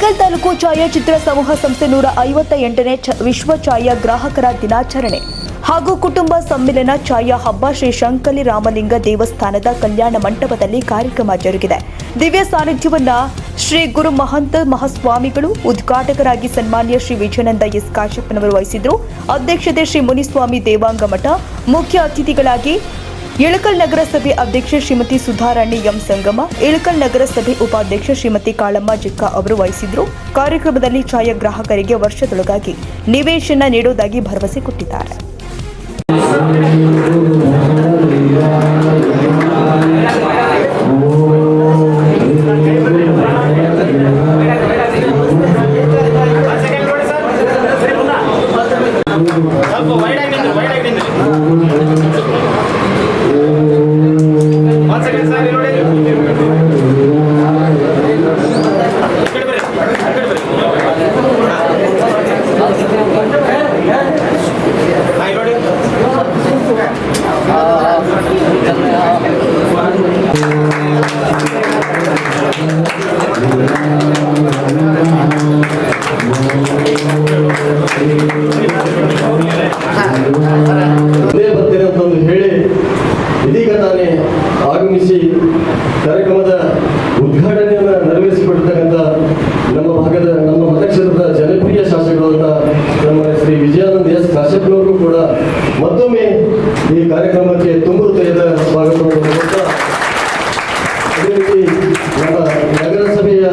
ಇಳಕಲ್ ತಾಲೂಕು ಛಾಯಾಚಿತ್ರ ಸಮೂಹ ಸಂಸ್ಥೆ ನೂರ ಐವತ್ತ ಎಂಟನೇ ವಿಶ್ವ ಛಾಯಾ ಗ್ರಾಹಕರ ದಿನಾಚರಣೆ ಹಾಗೂ ಕುಟುಂಬ ಸಮ್ಮಿಲನ ಛಾಯಾ ಹಬ್ಬ ಶ್ರೀ ಶಂಕಲಿ ರಾಮಲಿಂಗ ದೇವಸ್ಥಾನದ ಕಲ್ಯಾಣ ಮಂಟಪದಲ್ಲಿ ಕಾರ್ಯಕ್ರಮ ಜರುಗಿದೆ. ದಿವ್ಯ ಸಾನ್ನಿಧ್ಯವನ್ನ ಶ್ರೀ ಗುರು ಮಹಂತ ಮಹಾಸ್ವಾಮಿಗಳು ಉದ್ಘಾಟಕರಾಗಿ ಸನ್ಮಾನ್ಯ ಶ್ರೀ ವಿಜಯಾನಂದ ಎಸ್ ಕಾಶ್ಯಪ್ಪನವರು ವಹಿಸಿದ್ರು. ಅಧ್ಯಕ್ಷತೆ ಶ್ರೀ ಮುನಿಸ್ವಾಮಿ ದೇವಾಂಗ ಮಠ ಮುಖ್ಯ ಅತಿಥಿಗಳಾಗಿ ಇಳಕಲ್ ನಗರಸಭೆ ಅಧ್ಯಕ್ಷೆ ಶ್ರೀಮತಿ ಸುಧಾರಾಣಿ ಎಂ ಸಂಗಮ, ಇಳಕಲ್ ನಗರಸಭೆ ಉಪಾಧ್ಯಕ್ಷ ಶ್ರೀಮತಿ ಕಾಳಮ್ಮ ಜಿಕ್ಕ ಅವರು ವಹಿಸಿದ್ರು. ಕಾರ್ಯಕ್ರಮದಲ್ಲಿ ಛಾಯಾಗ್ರಾಹಕರಿಗೆ ವರ್ಷದೊಳಗಾಗಿ ನಿವೇಶನ ನೀಡುವುದಾಗಿ ಭರವಸೆ ಕೊಟ್ಟಿದ್ದಾರೆ. ಈ ಕಾರ್ಯಕ್ರಮಕ್ಕೆ ತುಂಬ ಹೃದಯದ ಸ್ವಾಗತವನ್ನು ಕೊಡ್ತಾ ಅದೇ ರೀತಿ ನಮ್ಮ ನಗರಸಭೆಯ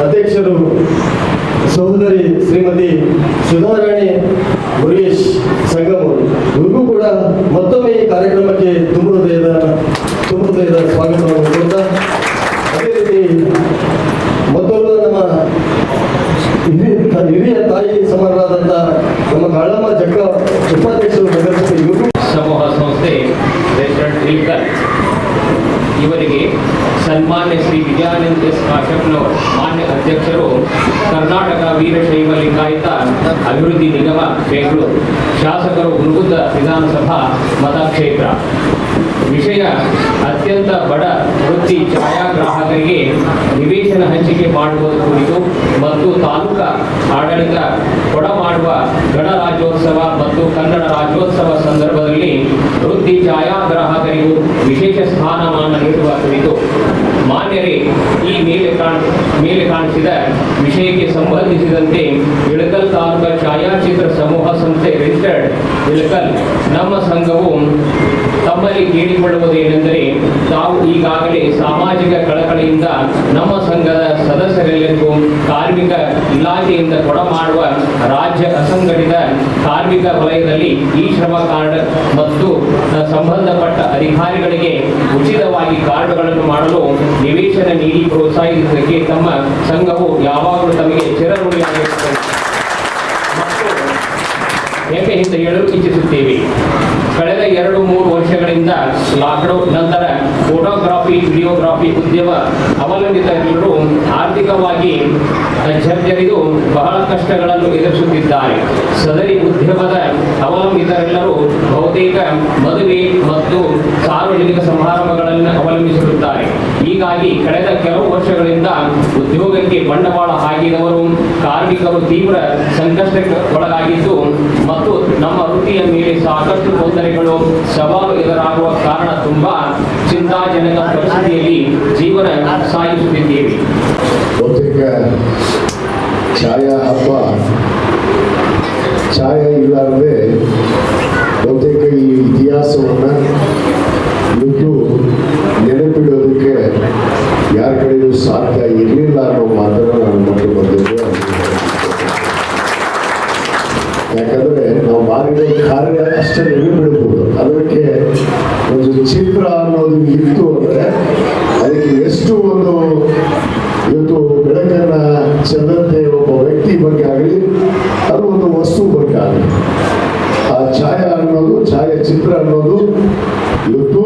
ಅಧ್ಯಕ್ಷರು ಸಹೋದರಿ ಶ್ರೀಮತಿ ಸುಧಾರಾಣಿ ಮುರುಗೇಶ್ ಸಂಗಮ್ ಅವರು ಇವ್ರಿಗೂ ಕೂಡ ಮತ್ತೊಮ್ಮೆ ಈ ಕಾರ್ಯಕ್ರಮಕ್ಕೆ ತುಂಬ ಹೃದಯದ ತುಂಬ ಹೃದಯದ ಸ್ವಾಗತವನ್ನು ಕೊಡ್ತಾ ಅದೇ ರೀತಿ ಮತ್ತೊಬ್ಬ ನಮ್ಮ ಹಿರಿಯ ತಾಯಿ ಸಮಾನರಾದಂಥ ನಮ್ಮ ಕಳ್ಳಮ್ಮ ಜಕ್ಕ ಉಪಾಧ್ಯಕ್ಷರು ಇವರು. ಸಮೂಹ ಸಂಸ್ಥೆ ಇವರಿಗೆ ಸನ್ಮಾನ್ಯ ಶ್ರೀ ವಿಜಯಾನಂದ ಎಸ್ ಮಾನ್ಯ ಅಧ್ಯಕ್ಷರು ಕರ್ನಾಟಕ ವೀರಶೈವ ಲಿಂಗಾಯತ ಅಭಿವೃದ್ಧಿ ನಿಗಮ ಬೆಂಗಳೂರು. ಶಾಸಕರು ಹುನಗುಂದ ವಿಧಾನಸಭಾ ಮತಕ್ಷೇತ್ರ. ವಿಷಯ ಅತ್ಯಂತ ಬಡ ವೃತ್ತಿ ಛಾಯಾಗ್ರಾಹಕರಿಗೆ ನಿವೇಶನ ಹಂಚಿಕೆ ಮಾಡುವುದು ಕುರಿತು ಆಡಳಿತ ಕೊಡಮಾಡುವ ಗಣರಾಜ್ಯೋತ್ಸವ ಮತ್ತು ಕನ್ನಡ ರಾಜ್ಯೋತ್ಸವ ಸಂದರ್ಭದಲ್ಲಿ ವೃದ್ಧಿ ಛಾಯಾಗ್ರಾಹಕರಿಗೂ ವಿಶೇಷ ಸ್ಥಾನಮಾನ ನೀಡುವ ಕುರಿತು ಮಾನ್ಯರೇ ಈ ಮೇಲೆ ಕಾಣ, ಮೇಲೆ ಕಾಣಿಸಿದ ವಿಷಯಕ್ಕೆ ಸಂಬಂಧಿಸಿದಂತೆ ಇಳಕಲ್ ತಾಲೂಕಾ ಛಾಯಾಚಿತ್ರ ಸಮೂಹ ಸಂಸ್ಥೆ ರಿಜಿಸ್ಟರ್ಡ್ ಇಳಕಲ್, ನಮ್ಮ ಸಂಘವು ತಮ್ಮಲ್ಲಿ ಕೇಳಿಕೊಳ್ಳುವುದೇನೆಂದರೆ ತಾವು ಈಗಾಗಲೇ ಸಾಮಾಜಿಕ ಕಳಕಳಿಯಿಂದ ನಮ್ಮ ಸಂಘದ ಸದಸ್ಯರೆಲ್ಲರಿಗೂ ಕಾರ್ಮಿಕ ಇಲಾಖೆಯಿಂದ ಕೊಡಮಾಡುವ ರಾಜ್ಯ ಅಸಂಘಟಿತ ಕಾರ್ಮಿಕ ವಲಯದಲ್ಲಿ ಈ ಶ್ರಮ ಕಾರ್ಡ್ ಮತ್ತು ಸಂಬಂಧಪಟ್ಟ ಅಧಿಕಾರಿಗಳಿಗೆ ಉಚಿತವಾಗಿ ಕಾರ್ಡ್ಗಳನ್ನು ಮಾಡಲು ನಿವೇಶನ ನೀಡಿ ಪ್ರೋತ್ಸಾಹಿಸುವುದಕ್ಕೆ ತಮ್ಮ ಸಂಘವು ಯಾವಾಗಲೂ ತಮಗೆ ಚಿರಋಣಿಯಾಗಿರುತ್ತದೆ. ಏಕೆ ಅಂತ ಹೇಳಲು ಇಚ್ಛಿಸುತ್ತೇವೆ ಕಳೆದ ಎರಡು ಮೂರು ವರ್ಷಗಳಿಂದ ಲಾಕ್ಡೌನ್ ನಂತರ ಫೋಟೋಗ್ರಾಫಿ, ವಿಡಿಯೋಗ್ರಾಫಿ ಉದ್ಯಮ ಅವಲಂಬಿತರೆಲ್ಲರೂ ಆರ್ಥಿಕವಾಗಿ ಜರ್ಜರಿದು ಬಹಳ ಕಷ್ಟಗಳನ್ನು ಎದುರಿಸುತ್ತಿದ್ದಾರೆ. ಸದರಿ ಉದ್ಯಮದ ಅವಲಂಬಿತರೆಲ್ಲರೂ ಬಹುತೇಕ ಮದುವೆ ಮತ್ತು ಸಾರ್ವಜನಿಕ ಸಮಾರಂಭಗಳನ್ನು ಅವಲಂಬಿಸಿರುತ್ತಾರೆ. ಹೀಗಾಗಿ ಕಳೆದ ಕೆಲವು ವರ್ಷಗಳಿಂದ ಉದ್ಯೋಗಕ್ಕೆ ಬಂಡವಾಳ ಹಾಕಿದವರು, ಕಾರ್ಮಿಕರು ತೀವ್ರ ಸಂಕಷ್ಟಕ್ಕೆ ಒಳಗಾಗಿದ್ದು ಮತ್ತು ನಮ್ಮ ವೃತ್ತಿಯ ಮೇಲೆ ಸಾಕಷ್ಟು ತೊಂದರೆಗಳು ಸವಾಲು ಎದುರಾಗುವ ಕಾರಣ ತುಂಬಾ ಚಿಂತಾಜನಕ ಪರಿಸ್ಥಿತಿಯಲ್ಲಿ ಜೀವನ ಸಾಗಿಸುತ್ತಿದ್ದೇವೆ. ಛಾಯಾ ಹಬ್ಬ, ಛಾಯಾ ಇಲ್ಲಾರದೆ ಬಹುತೇಕ ಈ ಇತಿಹಾಸವನ್ನು ಛಾಯಾಚಿತ್ರ ಅನ್ನೋದು ಇವತ್ತು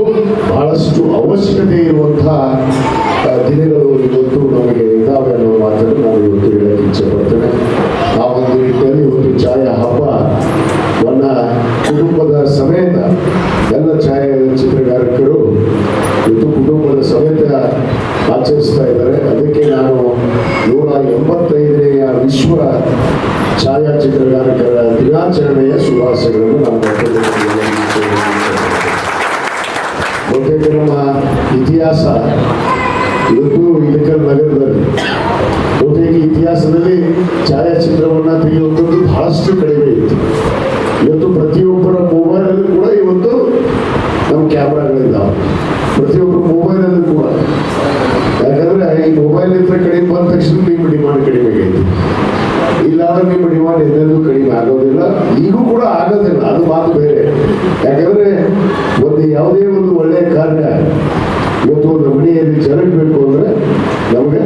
ಬಹಳಷ್ಟು ಅವಶ್ಯಕತೆ ಇರುವಂತಹ ದಿನಗಳು ಇವತ್ತು ನಮಗೆ ಇದ್ದಾವೆ ಅನ್ನೋ ಮಾತನ್ನು ನಾನು ಇವತ್ತು ಹೇಳಕ್ಕೆ ಇಚ್ಛೆ ಪಡ್ತೇನೆ ಆ ಒಂದು ರೀತಿಯಲ್ಲಿ ಇವತ್ತು ಛಾಯಾ ಹಬ್ಬವನ್ನ ಕುಟುಂಬದ ಸಮೇತ, ಎಲ್ಲ ಛಾಯಾಚಿತ್ರಗಾರಕರು ಇವತ್ತು ಕುಟುಂಬದ ಸಮೇತ ಆಚರಿಸ್ತಾ ಇದ್ದಾರೆ. ಅದಕ್ಕೆ ನಾನು ನೂರ ಎಂಬತ್ತೈದನೆಯ ವಿಶ್ವ ಛಾಯಾಚಿತ್ರಗಾರಕರ ದಿನಾಚರಣೆಯ ಶುಭಾಶಯಗಳನ್ನು ನಾನು ಬಹುತೇಕ ನಮ್ಮ ಇತಿಹಾಸ ಇವತ್ತು ಇಳಕಲ್ ನಗರದಲ್ಲಿ ಬಹುತೇಕ ಇತಿಹಾಸದಲ್ಲಿ ಛಾಯಾಚಿತ್ರವನ್ನು ತೆಗೆಯುವಂಥದ್ದು ಬಹಳಷ್ಟು ಕಡಿಮೆ ಇತ್ತು ಇವತ್ತು ಪ್ರತಿಯೊಬ್ಬರ ಮೊಬೈಲಲ್ಲೂ ಕೂಡ ಇವತ್ತು ನಮ್ಮ ಕ್ಯಾಮ್ರಾಗಳಿದ್ದಾವೆ ಪ್ರತಿಯೊಬ್ಬರ ಮೊಬೈಲಲ್ಲೂ ಕೂಡ ಯಾಕಂದ್ರೆ ಈ ಮೊಬೈಲ್ ಇದ್ರೆ ಕಡಿಮೆ ಬಂದ ತಕ್ಷಣ ನಿಮ್ಮ ಡಿಮಾಂಡ್ ಕಡಿಮೆ ಆಗೈತಿ ಇಲ್ಲಾಂದ್ರೆ ನಿಮ್ಮ ಡಿಮಾಂಡ್ ಎಂದೆಂದೂ ಕಡಿಮೆ ಆಗೋದಿಲ್ಲ ಈಗೂ ಕೂಡ ಆಗೋದಿಲ್ಲ ಅದು ಮಾತು ಬೇರೆ. ಯಾಕಂದ್ರೆ ಒಂದು ಯಾವುದೇ ಒಂದು ಒಳ್ಳೆಯ ಕಾರ್ಯ ಇವತ್ತು ಒಂದು ಮನೆಯಲ್ಲಿ ಜರುಗಬೇಕು ಅಂದ್ರೆ ನಮಗೆ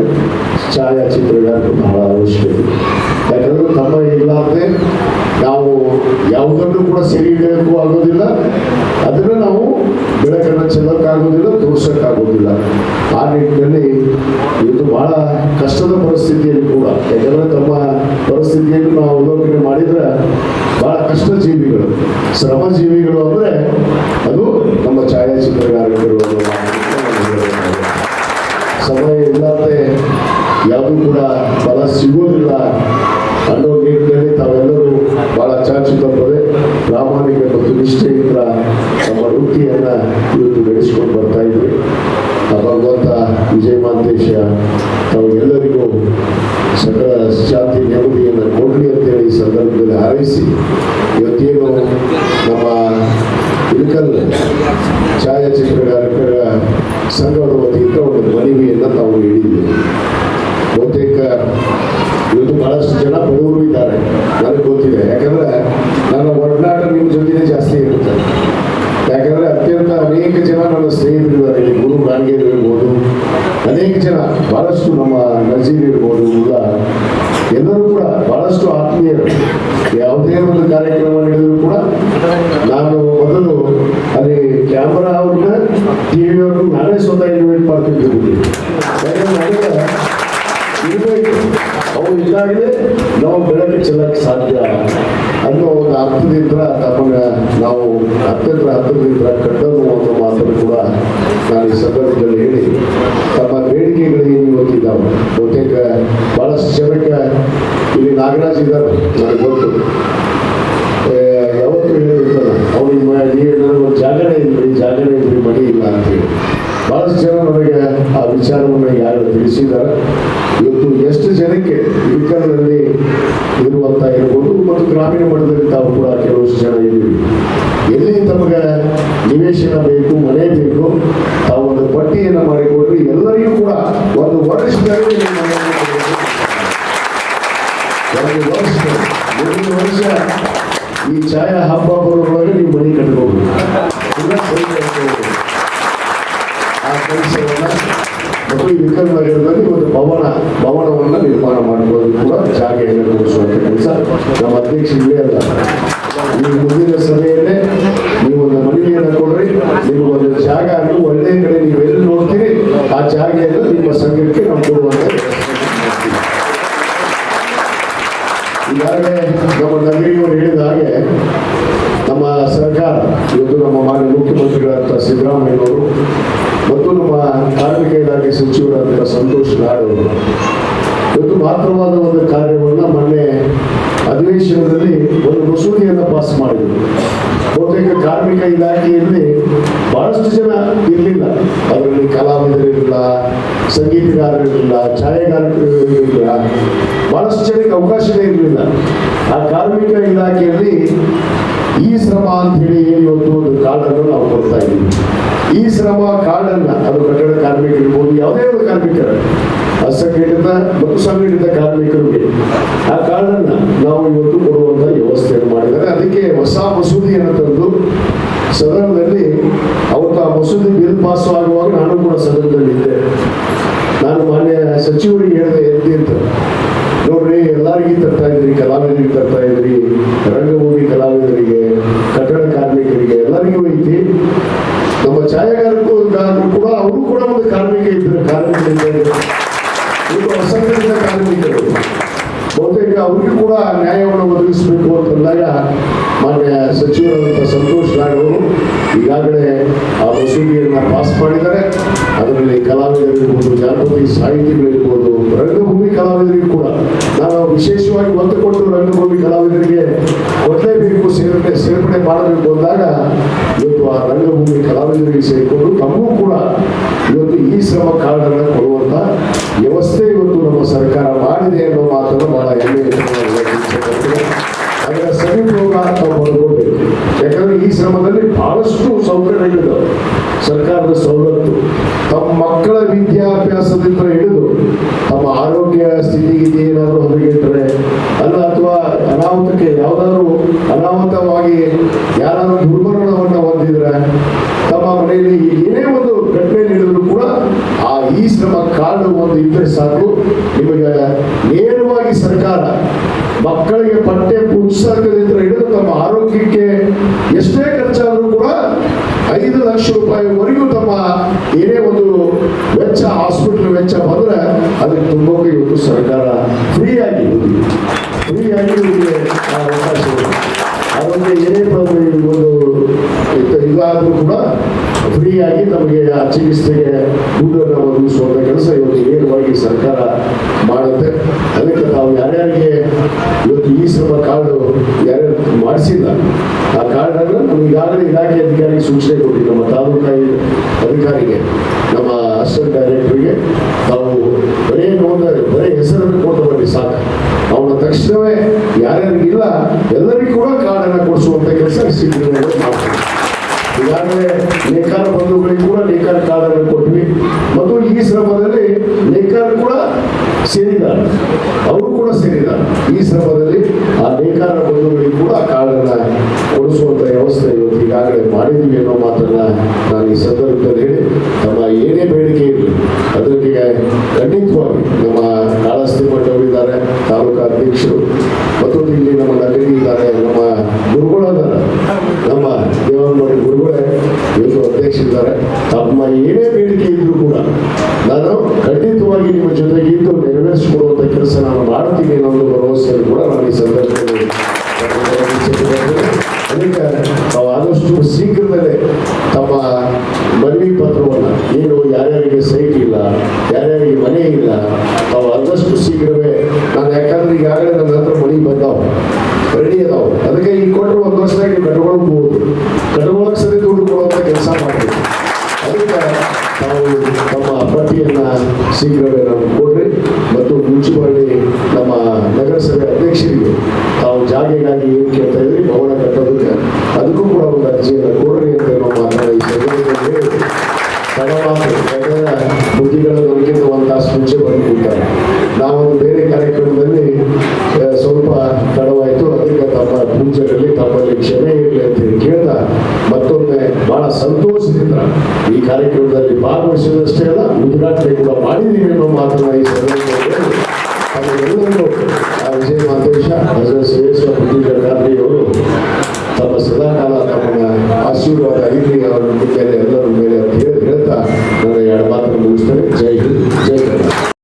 ಛಾಯಾಚಿತ್ರಗಾರರು ಬಹಳ ಅವಶ್ಯಕತೆ ಯಾಕಂದ್ರೆ ತಮ್ಮ ಯಾವುದನ್ನು ಕೂಡ ಸೆರೆ ಹಿಡಿಯೋಕ್ಕೂ ಆಗೋದಿಲ್ಲ. ಅದನ್ನ ನಾವು ಬೆಳಕನ್ನು ಚೆಲ್ಲಕ್ಕಾಗೋದಿಲ್ಲ, ತೋರ್ಸಕ್ಕಾಗೋದಿಲ್ಲ. ಆ ನಿಟ್ಟಿನಲ್ಲಿ ಇದು ಬಹಳ ಕಷ್ಟದ ಪರಿಸ್ಥಿತಿಯಲ್ಲಿ ಕೂಡ, ಯಾಕಂದ್ರೆ ತಮ್ಮ ಪರಿಸ್ಥಿತಿಯನ್ನು ನಾವು ಅವಲೋಕನೆ ಮಾಡಿದ್ರೆ ಬಹಳ ಕಷ್ಟ ಜೀವಿಗಳು. ಶ್ರಮ ಜೀವಿಗಳು ಅಂದ್ರೆ ಅದು ನಮ್ಮ ಛಾಯಾಚಿತ್ರಗಾರರು. ಸಮಯ ಇಲ್ಲದೆ ಯಾವುದೂ ಕೂಡ ಫಲ ಸಿಗೋದಿಲ್ಲ. ನಿಷ್ಠೆಯಿಂದ ತಮ್ಮ ವೃತ್ತಿಯನ್ನು ಇವತ್ತು ನಡೆಸಿಕೊಂಡು ಬರ್ತಾ ಇದ್ವಿ. ಆ ವಿಜಯ ಮಾಂತೇಶ, ತಾವೆಲ್ಲರಿಗೂ ಸಕಲ ಶಾಂತಿ ನೆಮ್ಮದಿಯನ್ನು ಕೊಡಲಿ ಅಂತೇಳಿ ಈ ಸಂದರ್ಭದಲ್ಲಿ ಹಾರೈಸಿ, ಇವತ್ತೇನು ನಮ್ಮ ಇಳಕಲ್ ಛಾಯಾಚಿತ್ರಗಾರಕರ ಸಂಘದ ವತಿಯಿಂದ ಒಂದು ಮನವಿಯನ್ನು ತಾವು ನೀಡಿದ್ದೀವಿ ಬಹುತೇಕ ಇವತ್ತು ಬಹಳಷ್ಟು ಜನ ಬಡವರು ಇದ್ದಾರೆ. ನನಗೆ ಗೊತ್ತಿದೆ. ಯಾಕಂದ್ರೆ ನಿಮ್ಮ ಜೊತೆನೇ ಜಾಸ್ತಿ ಇರುತ್ತೆ. ಯಾಕಂದ್ರೆ ಅತ್ಯಂತ ಅನೇಕ ಜನ ನನ್ನ ಸ್ನೇಹಿತರಿದ್ದಾರೆ ಗುರು ಗಾಂಗೇರ್ ಇರ್ಬೋದು, ಅನೇಕ ಜನ ಬಹಳಷ್ಟು ನಮ್ಮ ನಜೀರ್ ಇರ್ಬೋದು ಇಲ್ಲ ಎಲ್ಲರೂ ಕೂಡ ಬಹಳಷ್ಟು ಆತ್ಮೀಯರು. ಯಾವುದೇ ಒಂದು ಕಾರ್ಯಕ್ರಮ ನಡೆದರೂ ಕೂಡ ನಾನು ಹತ್ತದಿಂದ ಕಟ್ಟಲು ಅನ್ನೋ ಮಾತನ್ನು ಕೂಡ ನಾನು ಈ ಸಂದರ್ಭದಲ್ಲಿ ಹೇಳಿ, ತಮ್ಮ ಬೇಡಿಕೆಗಳಿಗೆ ಇವತ್ತಿದ್ದಾವೆ ಬಹುತೇಕ ಬಹಳಷ್ಟು ಜನಕ್ಕೆ ಇಲ್ಲಿ ನಾಗರಾಜ್ ಇದ್ದಾರೆ, ನನಗೆ ಗೊತ್ತು. ಯಾವತ್ತೂ ಹೇಳಿರ್ತಾನೆ ಅವ್ನಿಗೆ ನನಗೆ ಒಂದು ಜಾಗನೇ ಇಲ್ರಿ ಜಾಗನೇ ಇಲ್ರಿ ಮನೆ ಇಲ್ಲ ಅಂತೇಳಿ ಬಹಳಷ್ಟು ಜನ ನನಗೆ ಆ ವಿಚಾರವನ್ನು ಯಾರು ತಿಳಿಸಿದ್ದಾರೆ. ಇವತ್ತು ಎಷ್ಟು ಜನಕ್ಕೆ ಇಳಕಲ್ನಲ್ಲಿ ಇರುವಂತ ಇರ್ಬೋದು ಮತ್ತು ಗ್ರಾಮೀಣ ಮಟ್ಟದಲ್ಲಿ ತಾವು ಕೂಡ ಕೆಲವಷ್ಟು ಜನ ಇದ್ದೀವಿ ತಮಗೆ ನಿವೇಶನ ಬೇಕು, ಮನೆ ಬೇಕು ತಾವು ಒಂದು ಪಟ್ಟಿಯನ್ನು ಮಾಡಿಕೊಡ್ರಿ ಎಲ್ಲರಿಗೂ ಕೂಡ ಒಂದು ವರ್ಷದಲ್ಲಿ ವರ್ಷ ಈ ಛಾಯಾ ಹಬ್ಬ ಬರೋದ್ರೊಳಗೆ ನೀವು ಮನೆ ಕಟ್ಬೋದು. ಆ ಕೆಲಸವನ್ನು ಮತ್ತು ಒಂದು ಭವನ, ಭವನವನ್ನು ನಿರ್ಮಾಣ ಮಾಡಬಹುದು ಕೂಡ, ಜಾಗೆಯನ್ನು ಕೊಡಿಸುವಂತ ಕೆಲಸ. ನಮ್ಮ ಅಧ್ಯಕ್ಷ ಅಲ್ಲ. ಈ ಮುಂದಿನ ಸಭೆಯಲ್ಲೇ ಮನವಿಯನ್ನು ಕೊಡ್ರಿ ಒಂದು ಜಾಗ ಅಂತೂ ಒಳ್ಳೆ ಕಡೆ ನೀವು ನೋಡ್ತೀರಿ, ಆ ಜಾಗೆಯನ್ನು ನಿಮ್ಮ ಸಂಘಕ್ಕೆ ನಾವು ಕೊಡುವಂತ ಈಗಾಗಲೇ ನಮ್ಮ ನಗರಿಯವರು ಹೇಳಿದ ಹಾಗೆ, ನಮ್ಮ ಸರ್ಕಾರ, ಇವತ್ತು ನಮ್ಮ ಮಾನ್ಯ ಮುಖ್ಯಮಂತ್ರಿಗಳಾದಂಥ ಸಿದ್ದರಾಮಯ್ಯನವರು, ಮತ್ತು ನಮ್ಮ ಕಾರ್ಮಿಕ ಇಲಾಖೆ ಸಚಿವರಾದಂಥ ಸಂತೋಷ್ ಲಾಡ್ ಅವರು ಇವತ್ತು ಮಾತ್ರವಾದ ಒಂದು ಕಾರ್ಯವನ್ನು ಮೊನ್ನೆ ಅಧಿವೇಶನದಲ್ಲಿ ಒಂದು ಮಸೂದೆಯನ್ನು ಪಾಸ್ ಮಾಡಿದರು. ಬಹುತೇಕ ಕಾರ್ಮಿಕ ಇಲಾಖೆಯಲ್ಲಿ ಬಹಳಷ್ಟು ಜನ ಇರಲಿಲ್ಲ. ಅದರಲ್ಲಿ ಕಲಾವಿದರಿರಲಿಲ್ಲ, ಸಂಗೀತಗಾರರಿರಲಿಲ್ಲ ಛಾಯಾಗಾರರು ಇರಲಿಲ್ಲ ಬಹಳಷ್ಟು ಜನಕ್ಕೆ ಅವಕಾಶವೇ ಇರಲಿಲ್ಲ. ಆ ಕಾರ್ಮಿಕ ಇಲಾಖೆಯಲ್ಲಿ ಈ ಶ್ರಮ ಅಂತ ಹೇಳಿ ಇವತ್ತು ಒಂದು ಕಾರ್ಡನ್ನು ನಾವು ಕೊಡ್ತಾ ಇದ್ದೀವಿ. ಈ ಶ್ರಮ ಕಾರ್ಡನ್ನು ಅದು ಕಟ್ಟಡ ಕಾರ್ಮಿಕರಿರ್ಬೋದು ಯಾವುದೇ ಒಂದು ಕಾರ್ಮಿಕರು. ಅಸಂಘಟಿತ ಮತ್ತು ಸಂಘಟಿತ ಕಾರ್ಮಿಕರಿಗೆ ಆ ಕಾರ್ಡನ್ನು ನಾವು ಇವತ್ತು ಕೊಡುವಂತ ವ್ಯವಸ್ಥೆಯನ್ನು ಮಾಡಿದ್ದಾರೆ. ಅದಕ್ಕೆ ಹೊಸ ತಂದು ಸದನದಲ್ಲಿ ಅವತ್ತು ಆ ಮಸೂದೆ ಬಿಲ್ ಪಾಸ್ ಆಗುವಾಗ ನಾನು ಕೂಡ ಸದನದಲ್ಲಿದ್ದೆ. ನಾನು ಮಾನ್ಯ ಸಚಿವರಿಗೆ ಹೇಳಿದೆ ಎದ್ದಿ ಅಂತ. ನೋಡ್ರಿ, ಎಲ್ಲರಿಗೂ ತರ್ತಾ ಇದ್ರಿ, ಕಲಾವಿದರಿಗೆ ತರ್ತಾ ಇದ್ರಿ, ರಂಗಭೂಮಿ ಕಲಾವಿದರಿಗೆ, ಕಟ್ಟಡ ಕಾರ್ಮಿಕರಿಗೆ, ಎಲ್ಲರಿಗೂ ಐತಿ. ನಮ್ಮ ಛಾಯಾಗಾರಕ್ಕೂ ಕೂಡ, ಅವರು ಕೂಡ ಒಂದು ಕಾರ್ಮಿಕ ಇದ್ರು ಕಾರ್ಮಿಕರಿದ್ದಾರೆ ಇವರು ಅಸಂಘಟಿತ ಕಾರ್ಮಿಕರು. ಬಹುತೇಕ ಅವರಿಗೂ ಕೂಡ ನ್ಯಾಯವನ್ನು ಒದಗಿಸಬೇಕು ಅಂತಂದಾಗ ಮಾನ್ಯ ಸಚಿವರಾದಂಥ ಸಂತೋಷ್ ಲಾಡ್ ಅವರು ಈಗಾಗಲೇ ಆ ಮಸೂದೆಯನ್ನು ಪಾಸ್ ಮಾಡಿದ್ದಾರೆ. ಅದರಲ್ಲಿ ಕಲಾವಿದರಿರ್ಬೋದು ಜಾಗೃತಿ ಸಾಹಿತಿಗಳಿರ್ಬೋದು ರಂಗಭೂಮಿ ಕಲಾವಿದರಿಗೂ ಕೂಡ ನಾವು ವಿಶೇಷವಾಗಿ ಒತ್ತು ಕೊಟ್ಟು ರಂಗಭೂಮಿ ಕಲಾವಿದರಿಗೆ ಕೊಡಲೇಬೇಕು, ಸೇರ್ಪಡೆ ಸೇರ್ಪಡೆ ಮಾಡಬೇಕು ಅಂದಾಗ ಇವತ್ತು ಆ ರಂಗಭೂಮಿ ಕಲಾವಿದರಿಗೆ ಸೇರಿಕೊಂಡು ತಮ್ಮೂ ಕೂಡ ಇವತ್ತು ಈ ಶ್ರಮ ಕಾರ್ಡ್ಗಳನ್ನು ಕೊಡುವಂತ ವ್ಯವಸ್ಥೆ ಇವತ್ತು ನಮ್ಮ ಸರ್ಕಾರ ಮಾಡಿದೆ ಅನ್ನೋ ಮಾತನ್ನು ಬಹಳ ಹೆಮ್ಮೆಯಿಂದ ನಾನು ಹೇಳಕ್ಕೆ ಇಷ್ಟಪಡ್ತೀನಿ. ಅದರ ಸದುಪಯೋಗ ನಾವು ಪಡ್ಕೊಳ್ಬೇಕು ಯಾಕಂದ್ರೆ ಈ ಶ್ರಮದಲ್ಲಿ ಬಹಳಷ್ಟು ಸೌಕರ್ಯಗಳು ಸರ್ಕಾರದ ಸವಲತ್ತು. ತಮ್ಮ ಮಕ್ಕಳ ವಿದ್ಯಾಭ್ಯಾಸದಿಂದ ಹಿಡಿದು ತಮ್ಮ ಆರೋಗ್ಯ ಸ್ಥಿತಿಗೆ ಏನಾದರೂ ಹೊರಗಿಟ್ಟರೆ ಅಲ್ಲ ಅಥವಾ ಅನಾಹುತಕ್ಕೆ ಯಾವುದಾದ್ರು ಅನಾಹುತವಾಗಿ ಯಾರಾದ್ರೂ ದುರ್ಮರಣವನ್ನು ಹೊಂದಿದ್ರೆ ತಮ್ಮ ಮನೆಯಲ್ಲಿ ಏನೇ ಒಂದು ಘಟನೆ ನೀಡಿದ್ರು ಕೂಡ ಆ ಈ ಶ್ರಮ ಕಾರ್ಡ್ ಒಂದು ಇದ್ರೆ ಸಾಕು. ನಿಮಗೆ ನೇರವಾಗಿ ಸರ್ಕಾರ ಮಕ್ಕಳಿಗೆ ಪಠ್ಯ ಪುಸ್ತಕದಿಂದ ಹಿಡಿದು ತಮ್ಮ ಆರೋಗ್ಯಕ್ಕೆ ಎಷ್ಟೇ ಖರ್ಚಾದರೂ ಕೂಡ ಐದು ಲಕ್ಷ ರೂಪಾಯಿವರೆಗೂ ತಮ್ಮ ಏನೇ ಒಂದು ವೆಚ್ಚ ಹಾಸ್ಪಿಟಲ್ ವೆಚ್ಚ ಬಂದ್ರೆ ಅದಕ್ಕೆ ತುಂಬಾ ಇವತ್ತು ಸರ್ಕಾರ ಫ್ರೀಯಾಗಿ ಫ್ರೀಯಾಗಿ ಇವರಿಗೆ ಅವಕಾಶ ಅದೊಂದು ಏನೇ ಒಂದು ಇದಾದರೂ ಕೂಡ ಫ್ರೀಯಾಗಿ ನಮಗೆ ಆ ಚಿಕಿತ್ಸೆಗೆ ದುಡ್ಡನ್ನು ಒದಗಿಸುವಂತ ಕೆಲಸ ಇವತ್ತು ನೇರವಾಗಿ ಸರ್ಕಾರ ಮಾಡುತ್ತೆ. ಅದಕ್ಕೆ ತಾವು ಯಾರ್ಯಾರಿಗೆ ಇವತ್ತು ಈ ಶ್ರಮ ಕಾರ್ಡು ಯಾರ್ಯಾರು ಮಾಡಿಸಿಲ್ಲ, ಆ ಕಾರ್ಡ್ ಅನ್ನು ನಾವು ಈಗಾಗಲೇ ಇಲಾಖೆ ಅಧಿಕಾರಿಗೆ ಸೂಚನೆ ಕೊಟ್ಟಿದ್ದು ನಮ್ಮ ತಾಲೂಕಾ ಅಧಿಕಾರಿಗೆ. ನಮ್ಮ ಅಸಿಸ್ಟೆಂಟ್ ಡೈರೆಕ್ಟರ್ಗೆ ನಾವು ಬರೇ ನೋಂದ, ಬರೇ ಹೆಸರನ್ನು ಕೊಟ್ಟು ಬನ್ನಿ ಸಾಕು. ಅವನ ತಕ್ಷಣವೇ ಯಾರ್ಯಾರಿಗಿಲ್ಲ, ಎಲ್ಲರಿಗೂ ಕೂಡ ಕಾರ್ಡನ್ನು ಕೊಡಿಸುವಂತ ಕೆಲಸ ಮಾಡ್ತೀವಿ ಈಗಾಗಲೇ ನೇಕಾರ ಬಂಧುಗಳಿಗೆ ಕೂಡ ನೇಕಾರ ಕಾರ್ಡನ್ನು ಕೊಟ್ವಿ. ಮತ್ತು ಈ ಶ್ರಮದಲ್ಲಿ ನೇಕಾರ ಕೂಡ ಸೇರಿದ್ದಾರೆ. ಅವರು ಕೂಡ ಸೇರಿದ್ದಾರೆ. ಈ ಶ್ರಮದಲ್ಲಿ ಆ ನೇಕಾರ ಬಂಧುಗಳಿಗೆ ಕೂಡ ಆ ಕಾರ್ಡನ್ನು ಕೊಡಿಸುವಂತ ವ್ಯವಸ್ಥೆ ಇವತ್ತು ಈಗಾಗಲೇ ಮಾಡಿದ್ವಿ ಅನ್ನೋ ಮಾತನ್ನ ನಾನು ಈ ಸಂದರ್ಭದಲ್ಲಿ ಹೇಳಿ ತಮ್ಮ ಏನೇ ಬೇಡಿಕೆ ಇರಲಿ ಅದಕ್ಕೆ ಖಂಡಿತವಾಗಿ ನಮ್ಮ ಕಾಳಸ್ತಿ ಇದ್ದಾರೆ, ತಾಲೂಕಾ ಅಧ್ಯಕ್ಷರು ಮತ್ತು ಇಲ್ಲಿ ನಮ್ಮ ನಗರಿ ಇದ್ದಾರೆ, ನಮ್ಮ ಗುರುಗಳ ನಮ್ಮ ದೇವರಮಡಿ ಗುರುಗಳೇ, ಇವತ್ತು ಅಧ್ಯಕ್ಷರಿದ್ದಾರೆ ತಮ್ಮ ಏನೇ ಬೇಡಿಕೆ ಇದ್ರೂ ಕೂಡ ನಾನು ಖಂಡಿತವಾಗಿ ನಿಮ್ಮ ಜೊತೆಗೆ ಇದ್ದು ನೆರವೇರಿಸಿಕೊಡುವಂತ ಕೆಲಸ ನಾನು ಮಾಡ್ತೀನಿ ಅನ್ನೋದು ಭರವಸೆಯನ್ನು ಕೂಡ ನಾನು ಈ ಸಂದರ್ಭದಲ್ಲಿ ಅದಕ್ಕೆ ನಾವು ಆದಷ್ಟು ಶೀಘ್ರದಲ್ಲೇ ತಮ್ಮ ಮನವಿ ಪತ್ರವನ್ನು ಏನು ಯಾರ್ಯಾರಿಗೆ ಸೈಟ್ ಇಲ್ಲ ಯಾರ್ಯಾರಿಗೆ ಮನೆ ಇಲ್ಲ ತಾವು ಆದಷ್ಟು ಶೀಘ್ರವೇ ನಾನು ಯಾಕಂದ್ರೆ ಈಗಾಗಲೇ ನನ್ನ ಹತ್ರ ಮನೆ ಬಂದಾವ ರೆಡಿ ಅದಾವ ಅದಕ್ಕೆ ಈ ಕೊಟ್ಟರೆ ಒಂದು ವರ್ಷದಾಗ ನೀವು ಕಟ್ಕೊಳ್ಬಹುದು ಕಟ್ಕೊಳಕ್ ಸರಿ ದುಡ್ಡು ಕೊಡುವಂತ ಕೆಲಸ ಮಾಡಬೇಕು ಅದಕ್ಕೆ ತಾವು ತಮ್ಮ ಪಟ್ಟಿಯನ್ನ ಶೀಘ್ರವೇ ನಾವು ಕೊಡ್ರಿ ಮತ್ತು ಮುನ್ಸಿಪಾಲಿಟಿ ನಮ್ಮ ನಗರಸಭೆ ಅಧ್ಯಕ್ಷರಿಗೆ ತಾವು ಜಾಗೆಗಾಗಿ ಏನು ಕೇಳ್ತಾ ಇದ್ರಿ ಭವನ ಕಟ್ಟೋದಕ್ಕೆ ಅದಕ್ಕೂ ಕೂಡ ಒಂದು ಅರ್ಜಿಯನ್ನು ಕೊಡ್ರಿ ಅಂತ ನಾವು ಮಾತಾಡಿ ಈ ಸಂದರ್ಭದಲ್ಲಿ ಹೇಳಿ ತಡ ಮಾತು ಯಾಕಂದ್ರೆ ಬುದ್ಧಿಗಳು ನಮಗಿಂತ ಒಂದು ತಾಸು ಮುಂಚೆ ಬಂದಿರ್ತಾರೆ ನಾವೊಂದು ಬೇರೆ ಕಾರ್ಯಕ್ರಮದಲ್ಲಿ ಸ್ವಲ್ಪ ತಡವಾಯಿತು ಅದಕ್ಕೆ ತಮ್ಮ ಪೂಜೆಗಳಲ್ಲಿ ತಮ್ಮಲ್ಲಿ ಕ್ಷಮೆ ಇರಲಿ ಅಂತ ಹೇಳಿ ಕೇಳ್ದ ಮತ್ತೊಮ್ಮೆ ಬಹಳ ಸಂತೋಷದಿಂದ ಈ ಕಾರ್ಯಕ್ರಮದಲ್ಲಿ ಭಾಗವಹಿಸಿದಷ್ಟೇ ಅಲ್ಲ ಉದ್ಘಾಟನೆ ಕೂಡ ಮಾಡಿದ್ದೀವಿ ಅನ್ನೋ ಮಾತನ್ನ ಈ ಸಂದರ್ಭದಲ್ಲಿ ಹೇಳಿ ತಮಗೆಲ್ಲರಿಗೂ ಆ ವಿಜಯ ಮಾತೇಶ ಹಜರ ಶ್ರೇಷ್ಠ ಬುದ್ಧಿಗಳ ಗಾಂಧಿಯವರು ತಮ್ಮ ಸದಾಕಾಲ